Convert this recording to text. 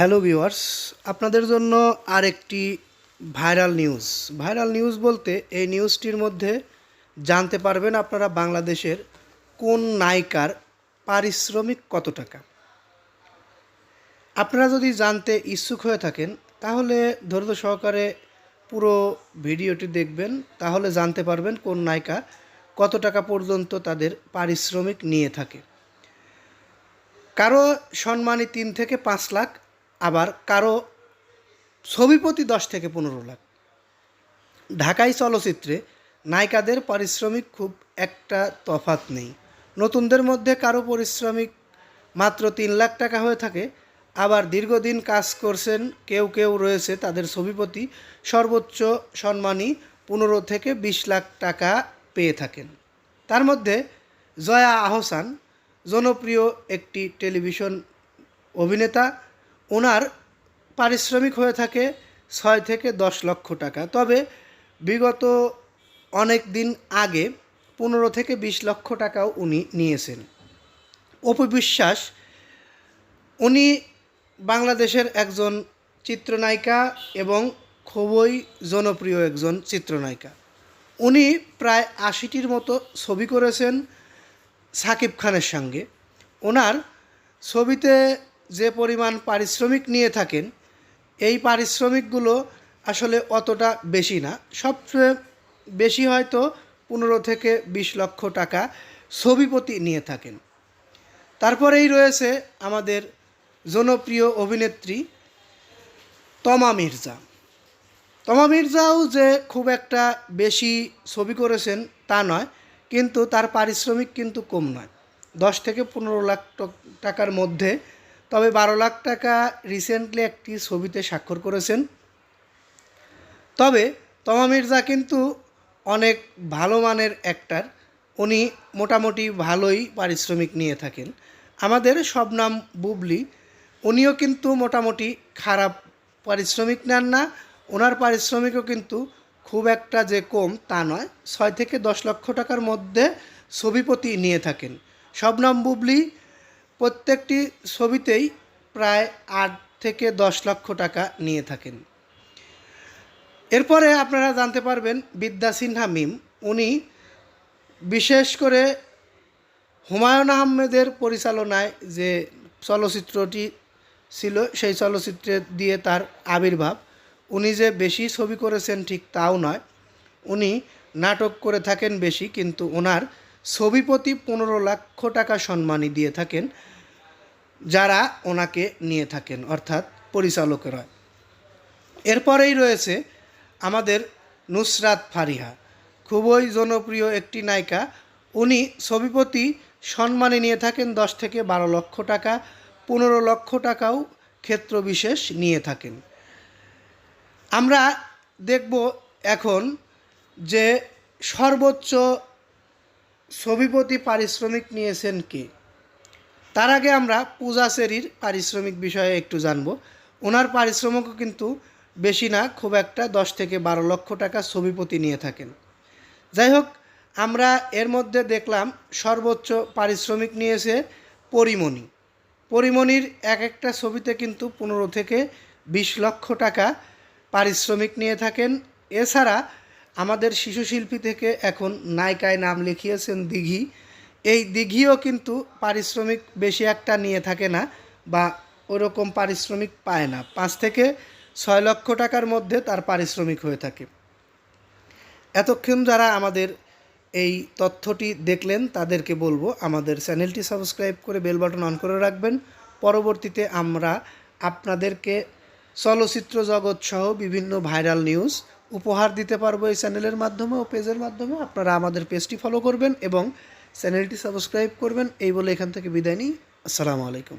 Hello viewers, আপনাদের জন্য আরেকটি ভাইরাল নিউজ। ভাইরাল নিউজ বলতে এই নিউজটির মধ্যে জানতে পারবেন আপনারা বাংলাদেশের কোন নায়িকার পারিশ্রমিক কত টাকা। আপনারা যদি জানতে ইচ্ছুক হয়ে থাকেন, তাহলে ধৈর্য সহকারে পুরো ভিডিওটি দেখবেন, তাহলে জানতে পারবেন কোন নায়িকা কত টাকা পর্যন্ত তাদের পারিশ্রমিক নিয়ে থাকে। কারও সম্মানী তিন থেকে পাঁচ লাখ আবার কারও ছবিপতি দশ থেকে পনেরো লাখ। ঢাকাই চলচ্চিত্রে নায়িকাদের পারিশ্রমিক খুব একটা তফাত নেই। নতুনদের মধ্যে কারও পারিশ্রমিক মাত্র তিন লাখ টাকা হয়ে থাকে। আবার দীর্ঘদিন কাজ করছেন, কেউ কেউ রয়েছে তাদের ছবিপতি সর্বোচ্চ সম্মানী পনেরো থেকে বিশ লাখ টাকা পেয়ে থাকেন। তার মধ্যে জয়া আহসান, জনপ্রিয় একটি টেলিভিশন অভিনেতা ওনার পারিশ্রমিক হয়ে থাকে ছয় থেকে দশ লক্ষ টাকা। তবে বিগত অনেক দিন আগে পনেরো থেকে বিশ লক্ষ টাকাও উনি নিয়েছেন। অপু বিশ্বাস, উনি বাংলাদেশের একজন চিত্রনায়িকা এবং খুবই জনপ্রিয় একজন চিত্রনায়িকা। উনি প্রায় আশিটির মতো ছবি করেছেন সাকিব খানের সঙ্গে। ওনার ছবিতে যে পরিমাণ পারিশ্রমিক নিয়ে থাকেন, এই পারিশ্রমিকগুলো আসলে অতটা বেশি না। সবচেয়ে বেশি হয়তো পনেরো থেকে বিশ লক্ষ টাকা ছবিপতি নিয়ে থাকেন। তারপরেই রয়েছে আমাদের জনপ্রিয় অভিনেত্রী তমা মির্জা। তমা মির্জাও যে খুব একটা বেশি ছবি করেছেন তা নয়, কিন্তু তার পারিশ্রমিক কিন্তু কম নয়। দশ থেকে পনেরো লাখ টাকার মধ্যে তবে বারো লাখ টাকা রিসেন্টলি একটি ছবিতে স্বাক্ষর করেছেন। তবে তমা মির্জা কিন্তু অনেক ভালো মানের অ্যাক্টার উনি মোটামুটি ভালোই পারিশ্রমিক নিয়ে থাকেন। আমাদের শবনাম বুবলি। উনিও কিন্তু মোটামুটি খারাপ পারিশ্রমিক নেন না। ওনার পারিশ্রমিকও কিন্তু খুব একটা যে কম তা নয়। ছয় থেকে দশ লক্ষ টাকার মধ্যে ছবিপতি নিয়ে থাকেন। শবনাম বুবলি প্রত্যেকটি ছবিতেই প্রায় আট থেকে দশ লক্ষ টাকা নিয়ে থাকেন। এরপরে আপনারা জানতে পারবেন বিদ্যা সিনহা মিম। উনি বিশেষ করে হুমায়ুন আহমেদের পরিচালনায় যে চলচ্চিত্রটি ছিল, সেই চলচ্চিত্রে দিয়ে তার আবির্ভাব, উনি যে বেশি ছবি করেছেন ঠিক তাও নয়। উনি নাটক করে থাকেন বেশি, কিন্তু ওনার ছবি প্রতি পনেরো লক্ষ টাকা সম্মানী দিয়ে থাকেন, যারা ওনাকে নিয়ে থাকেন, অর্থাৎ পরিচালকেরা। এরপরেই রয়েছে আমাদের নুসরাত ফারিহা, খুবই জনপ্রিয় একটি নায়িকা। উনি ছবিপতি সম্মানে নিয়ে থাকেন দশ থেকে বারো লক্ষ টাকা, পনেরো লক্ষ টাকাও ক্ষেত্র বিশেষ নিয়ে থাকেন। আমরা দেখব এখন যে সর্বোচ্চ ছবিপতি পারিশ্রমিক নিয়েছেন কে? তার আগে আমরা পূজা সেরির পারিশ্রমিক বিষয়ে একটু জানব। ওনার পারিশ্রমিকও কিন্তু বেশি না, খুব একটা দশ থেকে বারো লক্ষ টাকা ছবিপতি নিয়ে থাকেন। যাই হোক, আমরা এর মধ্যে দেখলাম সর্বোচ্চ পারিশ্রমিক নিয়েছে পরিমণি। পরিমণির এক একটা ছবিতে কিন্তু পনেরো থেকে বিশ লক্ষ টাকা পারিশ্রমিক নিয়ে থাকেন। এছাড়া আমাদের শিশু শিল্পী থেকে এখন নায়িকায় নাম লিখিয়েছেন দিঘি। এই দিঘিও কিন্তু পারিশ্রমিক বেশি একটা নিয়ে থাকে না বা ওরকম পারিশ্রমিক পায় না। পাঁচ থেকে ছয় লক্ষ টাকার মধ্যে তার পারিশ্রমিক হয়ে থাকে। এতক্ষণ যারা আমাদের এই তথ্যটি দেখলেন, তাদেরকে বলব আমাদের চ্যানেলটি সাবস্ক্রাইব করে বেল বাটন অন করে রাখবেন। পরবর্তীতে আমরা আপনাদেরকে চলচ্চিত্র জগৎ সহ বিভিন্ন ভাইরাল নিউজ উপহার দিতে পারব এই চ্যানেলের মাধ্যমে ও পেজের মাধ্যমে। আপনারা আমাদের পেজটি ফলো করবেন এবং চ্যানেলটি সাবস্ক্রাইব করবেন। এই বলে এখান থেকে বিদায় নিই। আসসালামু আলাইকুম।